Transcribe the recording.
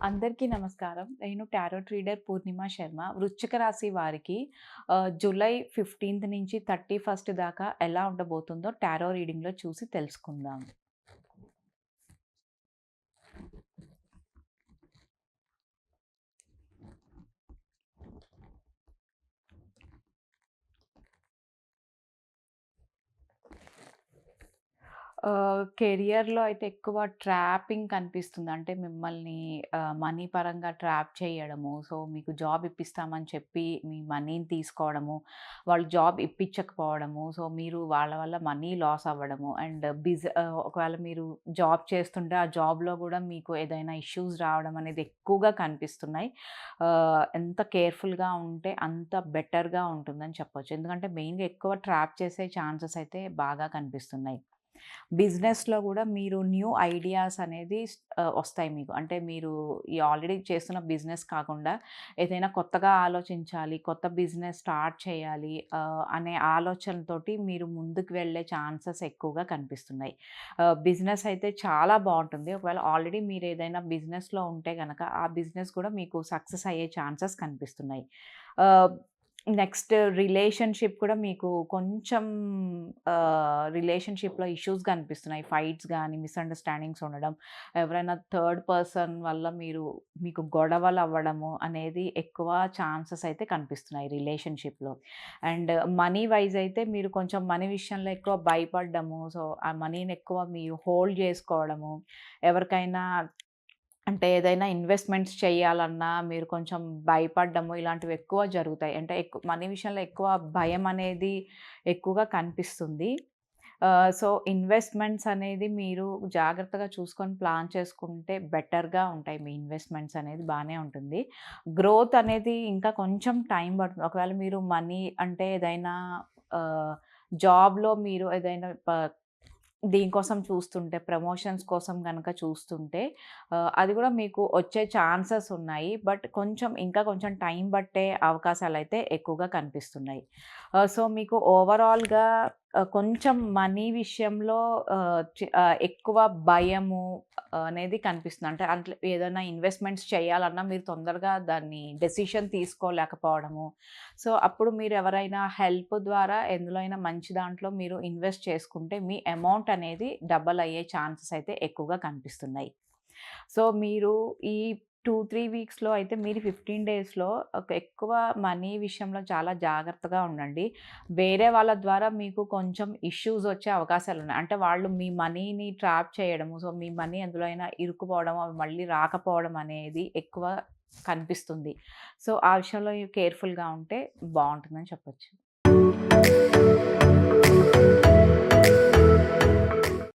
అందరికీ నమస్కారం. నేను టారో రీడర్ పూర్ణిమ శర్మ. వృశ్చిక రాశి వారికి జూలై 15థ్ నుంచి 31 దాకా ఎలా ఉండబోతుందో టారో రీడింగ్‌లో చూసి తెలుసుకుందాం. కెరియర్‌లో అయితే ఎక్కువ ట్రాపింగ్ కనిపిస్తుంది. అంటే మిమ్మల్ని మనీ పరంగా ట్రాప్ చేయడము. సో, మీకు జాబ్ ఇప్పిస్తామని చెప్పి మీ మనీని తీసుకోవడము. వాళ్ళు జాబ్ ఇప్పించకపోవడము. సో, మీరు వాళ్ళ వల్ల మనీ లాస్ అవ్వడము. అండ్ బిజ్ ఒకవేళ మీరు జాబ్ చేస్తుంటే ఆ జాబ్‌లో కూడా మీకు ఏదైనా ఇష్యూస్ రావడం అనేది ఎక్కువగా కనిపిస్తున్నాయి. ఎంత కేర్‌ఫుల్‌గా ఉంటే అంత బెటర్‌గా ఉంటుందని చెప్పొచ్చు. ఎందుకంటే మెయిన్‌గా ఎక్కువ ట్రాప్ చేసే ఛాన్సెస్ అయితే బాగా కనిపిస్తున్నాయి. బిజినెస్‌లో కూడా మీరు న్యూ ఐడియాస్ అనేది వస్తాయి మీకు. అంటే మీరు ఈ ఆల్రెడీ చేస్తున్న బిజినెస్ కాకుండా ఏదైనా కొత్తగా ఆలోచించాలి, కొత్త బిజినెస్ స్టార్ట్ చేయాలి అనే ఆలోచనతోటి మీరు ముందుకు వెళ్ళే ఛాన్సెస్ ఎక్కువగా కనిపిస్తున్నాయి. బిజినెస్ అయితే చాలా బాగుంటుంది ఒకవేళ ఆల్రెడీ మీరు ఏదైనా బిజినెస్‌లో ఉంటే కనుక ఆ బిజినెస్ కూడా మీకు సక్సెస్ అయ్యే ఛాన్సెస్ కనిపిస్తున్నాయి. నెక్స్ట్ రిలేషన్‌షిప్ కూడా మీకు కొంచెం రిలేషన్‌షిప్‌లో ఇష్యూస్ కనిపిస్తున్నాయి. ఫైట్స్ కానీ మిస్‌అండర్‌స్టాండింగ్స్ ఉండడం, ఎవరైనా థర్డ్ పర్సన్ వల్ల మీరు మీకు గొడవలు అవ్వడము అనేది ఎక్కువ ఛాన్సెస్ అయితే కనిపిస్తున్నాయి రిలేషన్‌షిప్‌లో. అండ్ మనీ వైస్ అయితే మీరు కొంచెం మనీ విషయంలో ఎక్కువ భయపడ్డము. సో, ఆ మనీని ఎక్కువ మీరు హోల్డ్ చేసుకోవడము. ఎవరికైనా అంటే ఏదైనా ఇన్వెస్ట్‌మెంట్స్ చేయాలన్నా మీరు కొంచెం భయపడ్డము ఇలాంటివి ఎక్కువ జరుగుతాయి. అంటే ఎక్కువ మనీ విషయంలో ఎక్కువ భయం అనేది ఎక్కువగా కనిపిస్తుంది. సో, ఇన్వెస్ట్‌మెంట్స్ అనేది మీరు జాగ్రత్తగా చూసుకొని ప్లాన్ చేసుకుంటే బెటర్‌గా ఉంటాయి. మీ ఇన్వెస్ట్‌మెంట్స్ అనేది బాగానే ఉంటుంది. గ్రోత్ అనేది ఇంకా కొంచెం టైం పడుతుంది. ఒకవేళ మీరు మనీ అంటే ఏదైనా జాబ్‌లో మీరు ఏదైనా దీనికోసం చూస్తుంటే ప్రమోషన్స్ కోసం కనుక చూస్తుంటే అది కూడా మీకు వచ్చే ఛాన్సెస్ ఉన్నాయి. బట్ కొంచెం ఇంకా కొంచెం టైం పట్టే అవకాశాలు అయితే ఎక్కువగా కనిపిస్తున్నాయి. సో, మీకు ఓవరాల్‌గా కొంచెం మనీ విషయంలో ఎక్కువ భయము అనేది కనిపిస్తుంది. అంటే అట్ల ఏదైనా ఇన్వెస్ట్‌మెంట్స్ చేయాలన్నా మీరు తొందరగా దాన్ని డెసిషన్ తీసుకోలేకపోవడము. సో, అప్పుడు మీరు ఎవరైనా హెల్ప్ ద్వారా ఎందులో అయినా మంచి దాంట్లో మీరు ఇన్వెస్ట్ చేసుకుంటే మీ అమౌంట్ అనేది డబల్ అయ్యే ఛాన్సెస్ అయితే ఎక్కువగా కనిపిస్తున్నాయి. సో, మీరు ఈ 2, 3 వీక్స్‌లో అయితే మీరు 15 డేస్‌లో ఒక ఎక్కువ మనీ విషయంలో చాలా జాగ్రత్తగా ఉండండి. వేరే వాళ్ళ ద్వారా మీకు కొంచెం ఇష్యూస్ వచ్చే అవకాశాలు ఉన్నాయి అంటే వాళ్ళు మీ మనీని ట్రాప్ చేయడము. సో, మీ మనీ ఎందులో అయినా ఇరుక్కుపోవడం, అవి మళ్ళీ రాకపోవడం అనేది ఎక్కువ కనిపిస్తుంది. సో, ఆ విషయంలో కేర్‌ఫుల్‌గా ఉంటే బాగుంటుందని చెప్పొచ్చు.